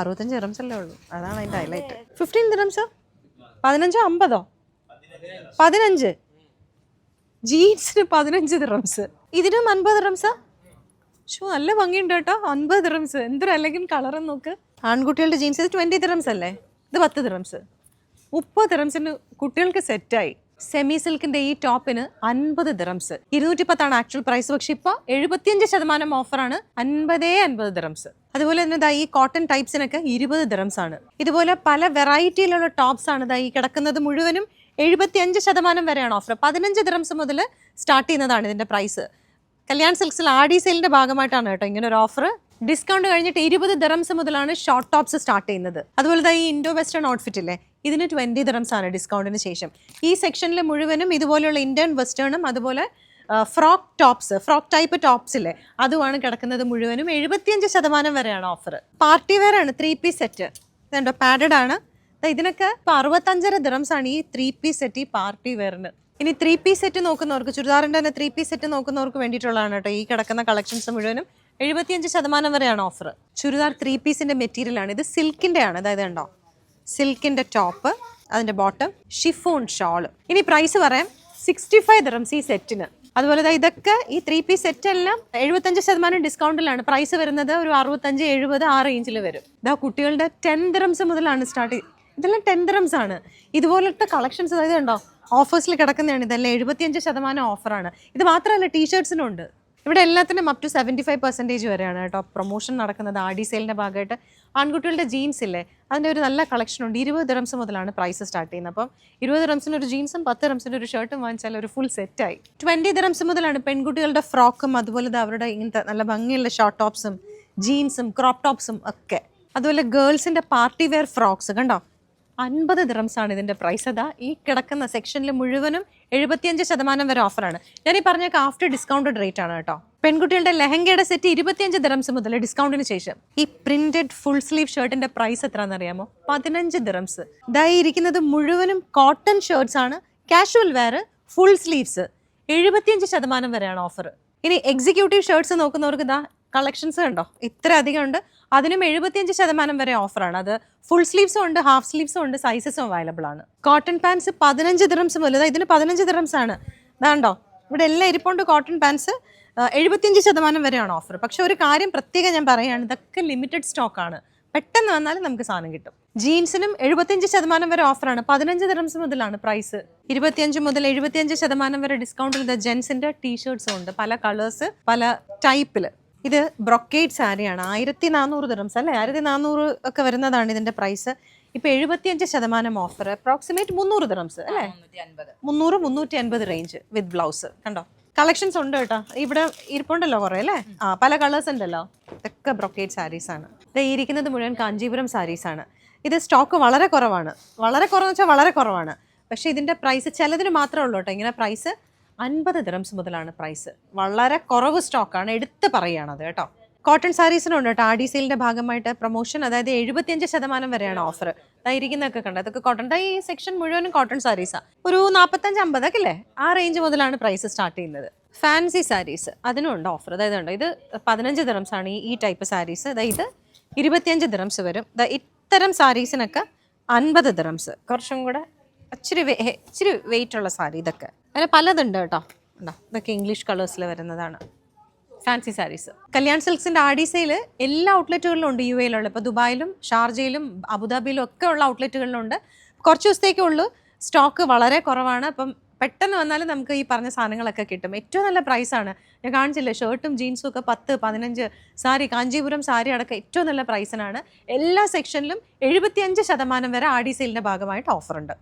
അറുപത്തഞ്ച് ദിറംസ് അല്ലേ ഉള്ളൂ. അതാണ് അതിന്റെ ഹൈലൈറ്റ് ഫിഫ്റ്റീൻ ദിറംസോ പതിനഞ്ചോ അമ്പതോ? പതിനഞ്ച്. ജീൻസിന് പതിനഞ്ച് ദിറംസ് ഇതിനും അൻപത് ദിറംസാ ഷോ നല്ല ഭംഗിയുണ്ട് കേട്ടോ. അൻപത് ദിറംസ് എന്തൊരു അല്ലെങ്കിൽ കളറും നോക്ക്. ആൺകുട്ടികളുടെ ജീൻസ് ഇത് ട്വന്റി ദിറംസ് അല്ലേ? ഇത് പത്ത് ദിറംസ് മുപ്പത് ദിറംസിന് കുട്ടികൾക്ക് സെറ്റായി സെമി സിൽക്കിന്റെ ഈ ടോപ്പിന് അൻപത് ദിറംസ് ഇരുന്നൂറ്റി പത്താണ് ആക്ച്വൽ പ്രൈസ് പക്ഷെ ഇപ്പോൾ എഴുപത്തിയഞ്ച് ശതമാനം ഓഫറാണ് അൻപതേ അൻപത് ദിറംസ് അതുപോലെ തന്നെ ഈ കോട്ടൺ ടൈപ്സിനൊക്കെ ഇരുപത് ദിറംസ് ആണ്. ഇതുപോലെ പല വെറൈറ്റിയിലുള്ള ടോപ്സ് ആണ് ദാ ഈ കിടക്കുന്നത് മുഴുവനും എഴുപത്തി അഞ്ച് ശതമാനം വരെയാണ് ഓഫർ പതിനഞ്ച് ദിറംസ് മുതൽ സ്റ്റാർട്ട് ചെയ്യുന്നതാണ് ഇതിന്റെ പ്രൈസ് കല്യാൺ സിൽക്സിൽ ആഡി സെയിലിന്റെ ഭാഗമായിട്ടാണ് കേട്ടോ ഇങ്ങനെ ഒരു ഓഫർ ഡിസ്കൗണ്ട് കഴിഞ്ഞിട്ട് ഇരുപത് ദിറംസ് മുതലാണ് ഷോർട്ട് ടോപ്സ് സ്റ്റാർട്ട് ചെയ്യുന്നത്. അതുപോലെ തന്നെ ഈ ഇൻഡോ വെസ്റ്റേൺ ഔട്ട്ഫിറ്റ് ഇല്ലേ? ഇതിന് ട്വന്റി ദിറംസ് ആണ് ഡിസ്കൗണ്ടിന് ശേഷം. ഈ സെക്ഷനിൽ മുഴുവനും ഇതുപോലെയുള്ള ഇന്ത്യൻ വെസ്റ്റേണും അതുപോലെ frock tops frock type tops ഇല്ലേ? അതുമാണ് കിടക്കുന്നത് മുഴുവനും. എഴുപത്തിയഞ്ച് ശതമാനം വരെയാണ് ഓഫർ പാർട്ടി വെയർ ആണ് ത്രീ പീസ് സെറ്റ് ഇതുണ്ടോ? പാഡഡ് ആണ്. ഇതിനൊക്കെ ഇപ്പൊ അറുപത്തഞ്ചര ദിറംസ് ആണ് ഈ ത്രീ പീസ് സെറ്റ് ഈ പാർട്ടി വെയറിന് ഇനി ത്രീ പീസ് സെറ്റ് നോക്കുന്നവർക്ക് ചുരിദാറിന്റെ തന്നെ ത്രീ പീസ് സെറ്റ് നോക്കുന്നവർക്ക് വേണ്ടിയിട്ടുള്ളതാണ് കേട്ടോ ഈ കിടക്കുന്ന കളക്ഷൻസ് മുഴുവനും. എഴുപത്തിയഞ്ച് ശതമാനം വരെയാണ് ഓഫർ ചുരിദാർ ത്രീ പീസിന്റെ മെറ്റീരിയൽ ആണ്. ഇത് സിൽക്കിന്റെ ആണ്. അതായത് ഉണ്ടോ സിൽക്കിന്റെ ടോപ്പ് അതിന്റെ ബോട്ടം ഷിഫോൺ ഷോൾ ഇനി പ്രൈസ് പറയാം. സിക്സ്റ്റി ഫൈവ് ദിറംസ് ഈ സെറ്റിന് അതുപോലെ ഇതൊക്കെ ഈ ത്രീ പീസ് സെറ്റ് എല്ലാം എഴുപത്തഞ്ച് ശതമാനം ഡിസ്കൗണ്ടിലാണ് പ്രൈസ് വരുന്നത് ഒരു അറുപത്തഞ്ച് എഴുപത് ആ റേഞ്ചിൽ വരും. ഇതാ കുട്ടികളുടെ ടെൻ ദിറംസ് മുതലാണ് സ്റ്റാർട്ട് ഇതെല്ലാം ടെൻ ദിറംസ് ആണ്. ഇതുപോലത്തെ കളക്ഷൻസ് അതായത് ഉണ്ടോ ഓഫേഴ്സിൽ കിടക്കുന്നതാണ്. ഇതെല്ലാം എഴുപത്തിയഞ്ച് ശതമാനം ഓഫറാണ് ഇത് മാത്രമല്ല ടീഷർട്സിനും ഉണ്ട്. ഇവിടെ എല്ലാത്തിനും up to seventy five percentage വരെയാണ് കേട്ടോ. പ്രൊമോഷൻ നടക്കുന്നത് ആഡി സെയിലിന്റെ ഭാഗമായിട്ട്. ആൺകുട്ടികളുടെ ജീൻസ് ഇല്ലേ? അതിന്റെ ഒരു നല്ല കളക്ഷൻ ഉണ്ട്. ഇരുപത് ദിറംസ് മുതലാണ് പ്രൈസ് സ്റ്റാർട്ട് ചെയ്യുന്നത്. അപ്പം ഇരുപത് ദിറംസിന് ഒരു ജീൻസും പത്ത് ദിറംസിന് ഒരു ഷർട്ടും വാങ്ങിച്ചാൽ ഒരു ഫുൾ സെറ്റായി ട്വന്റി ദിറംസ് മുതലാണ് പെൺകുട്ടികളുടെ ഫ്രോക്കും അതുപോലെ അവരുടെ ഇങ്ങനത്തെ നല്ല ഭംഗിയുള്ള ഷോർട്ട് ടോപ്സും ജീൻസും ക്രോപ്പ് ടോപ്സും ഒക്കെ. അതുപോലെ ഗേൾസിന്റെ പാർട്ടി വെയർ ഫ്രോക്സ് കണ്ടോ? അൻപത് ദിറംസ് ആണ് ഇതിന്റെ പ്രൈസ് അതാ ഈ കിടക്കുന്ന സെക്ഷനിൽ മുഴുവനും എഴുപത്തിയഞ്ച് ശതമാനം വരെ ഓഫറാണ് ഞാൻ ഈ പറഞ്ഞ ആഫ്റ്റർ ഡിസ്കൗണ്ടഡ് റേറ്റ് ആണ് കേട്ടോ. പെൺകുട്ടികളുടെ ലെഹങ്കയുടെ സെറ്റ് ഇരുപത്തിയഞ്ച് ദിറംസ് മുതൽ ഡിസ്കൗണ്ടിന് ശേഷം. ഈ പ്രിന്റഡ് ഫുൾ സ്ലീവ് ഷർട്ടിന്റെ പ്രൈസ് എത്രയാണെന്ന് അറിയാമോ? പതിനഞ്ച് ദിറംസ്. ഇതായി ഇരിക്കുന്നത് മുഴുവനും കോട്ടൺ ഷർട്ട്സ് ആണ്. കാഷ്വൽ വെയർ ഫുൾ സ്ലീവ്സ് എഴുപത്തിയഞ്ച് ശതമാനം വരെയാണ് ഓഫർ ഇനി എക്സിക്യൂട്ടീവ് ഷർട്ട്സ് നോക്കുന്നവർക്ക് ഇതാ കളക്ഷൻസ് കണ്ടോ? ഇത്ര അധികം ഉണ്ട്. അതിനും എഴുപത്തിയഞ്ച് ശതമാനം വരെ ഓഫറാണ്. അത് ഫുൾ സ്ലീവ്സും ഉണ്ട് ഹാഫ് സ്ലീവ്സും ഉണ്ട് സൈസസും അവൈലബിൾ ആണ്. കോട്ടൺ പാൻസ് പതിനഞ്ച് ദിറംസ് മുതൽ ഇതിന് പതിനഞ്ച് ദിറംസ് ആണ്. ഇതാണ്ടോ? ഇവിടെ എല്ലാം ഇരിപ്പുണ്ട് കോട്ടൺ പാൻസ് എഴുപത്തിയഞ്ച് ശതമാനം വരെയാണ് ഓഫർ പക്ഷെ ഒരു കാര്യം പ്രത്യേകം ഞാൻ പറയുകയാണ് ഇതൊക്കെ ലിമിറ്റഡ് സ്റ്റോക്ക് ആണ്. പെട്ടെന്ന് വന്നാൽ നമുക്ക് സാധനം കിട്ടും. ജീൻസിനും എഴുപത്തിയഞ്ച് ശതമാനം വരെ ഓഫറാണ് പതിനഞ്ച് ദിറംസ് മുതലാണ് പ്രൈസ് ഇരുപത്തിയഞ്ച് മുതൽ എഴുപത്തിയഞ്ച് ശതമാനം വരെ ഡിസ്കൗണ്ടിൽ ജെൻസിന്റെ ടീഷർട്സും ഉണ്ട്. പല കളേഴ്സ് പല ടൈപ്പിൽ ഇത് ബ്രൊക്കേഡ് സാരിയാണ്. ആയിരത്തി നാനൂറ് ദിറംസ് അല്ലേ? ആയിരത്തി നാനൂറ് ഒക്കെ വരുന്നതാണ് ഇതിന്റെ പ്രൈസ് ഇപ്പൊ എഴുപത്തിയഞ്ച് ശതമാനം ഓഫർ അപ്രോക്സിമേറ്റ് മുന്നൂറ് ദിറംസ് അല്ലേ? മുന്നൂറ് മുന്നൂറ്റി അൻപത് റേഞ്ച് വിത്ത് ബ്ലൗസ് കണ്ടോ? കളക്ഷൻസ് ഉണ്ട് കേട്ടോ. ഇവിടെ ഇരിപ്പുണ്ടല്ലോ കുറേ അല്ലേ? ആ പല കളേഴ്സ് ഉണ്ടല്ലോ. ഇതൊക്കെ ബ്രൊക്കേഡ് സാരീസ് ആണ്. ഇത് ഇരിക്കുന്നത് മുഴുവൻ കാഞ്ചീപുരം സാരീസ് ആണ്. ഇത് സ്റ്റോക്ക് വളരെ കുറവാണ്. വളരെ കുറവെന്ന് വെച്ചാൽ വളരെ കുറവാണ്. പക്ഷേ ഇതിന്റെ പ്രൈസ് ചിലതിന് മാത്രമേ ഉള്ളൂ കേട്ടോ. ഇങ്ങനെ പ്രൈസ് അൻപത് ദിറംസ് മുതലാണ് പ്രൈസ് വളരെ കുറവ് സ്റ്റോക്കാണ് എടുത്ത് പറയുകയാണത് കേട്ടോ. കോട്ടൺ സാരീസിനുണ്ട് കേട്ടോ. ഡി സെയിലിന്റെ ഭാഗമായിട്ട് പ്രൊമോഷൻ അതായത് എഴുപത്തിയഞ്ച് ശതമാനം വരെയാണ് ഓഫർ ഇരിക്കുന്നതൊക്കെ കണ്ടത് അതൊക്കെ കോട്ടൺ ഈ സെക്ഷൻ മുഴുവനും കോട്ടൺ സാരീസാണ് ഒരു നാൽപ്പത്തഞ്ച് അമ്പതൊക്കെ അല്ലേ? ആ റേഞ്ച് മുതലാണ് പ്രൈസ് സ്റ്റാർട്ട് ചെയ്യുന്നത്. ഫാൻസി സാരീസ് അതിനും ഉണ്ട് ഓഫർ അതായത് ഉണ്ട് ഇത് പതിനഞ്ച് ദിറംസ് ആണ് ഈ- ടൈപ്പ് സാരീസ് അതായത് ഇരുപത്തിയഞ്ച് ദിറംസ് വരും. ഇത്തരം സാരീസിനൊക്കെ അൻപത് ദിറംസ് കുറച്ചും കൂടെ ഇച്ചിരി ഇച്ചിരി വെയിറ്റ് ഉള്ള സാരി ഇതൊക്കെ. അങ്ങനെ പലതുണ്ട് കേട്ടോ. ഉണ്ടോ? ഇതൊക്കെ ഇംഗ്ലീഷ് കളേഴ്സിൽ വരുന്നതാണ്. ഫാൻസി സാരീസ് കല്യാൺ സിൽക്സിന്റെ ആഡീസയിൽ സെയിൽ എല്ലാ ഔട്ട്ലെറ്റുകളിലും ഉണ്ട് യു എയിലുള്ള. ഇപ്പോൾ ദുബായിലും ഷാർജയിലും അബുദാബിയിലും ഒക്കെ ഉള്ള ഔട്ട്ലെറ്റുകളിലുണ്ട് കുറച്ച് ദിവസത്തേക്കേ ഉള്ളൂ. സ്റ്റോക്ക് വളരെ കുറവാണ്. അപ്പം പെട്ടെന്ന് വന്നാലും നമുക്ക് ഈ പറഞ്ഞ സാധനങ്ങളൊക്കെ കിട്ടും. ഏറ്റവും നല്ല പ്രൈസാണ് ഞാൻ കാണിച്ചില്ലേ ഷർട്ടും ജീൻസും ഒക്കെ പത്ത് പതിനഞ്ച് സാരി കാഞ്ചീപുരം സാരി അടക്കം ഏറ്റവും നല്ല പ്രൈസിനാണ് എല്ലാ സെക്ഷനിലും എഴുപത്തിയഞ്ച് ശതമാനം വരെ ആഡി സെയിലിന്റെ ഭാഗമായിട്ട് ഓഫറുണ്ട്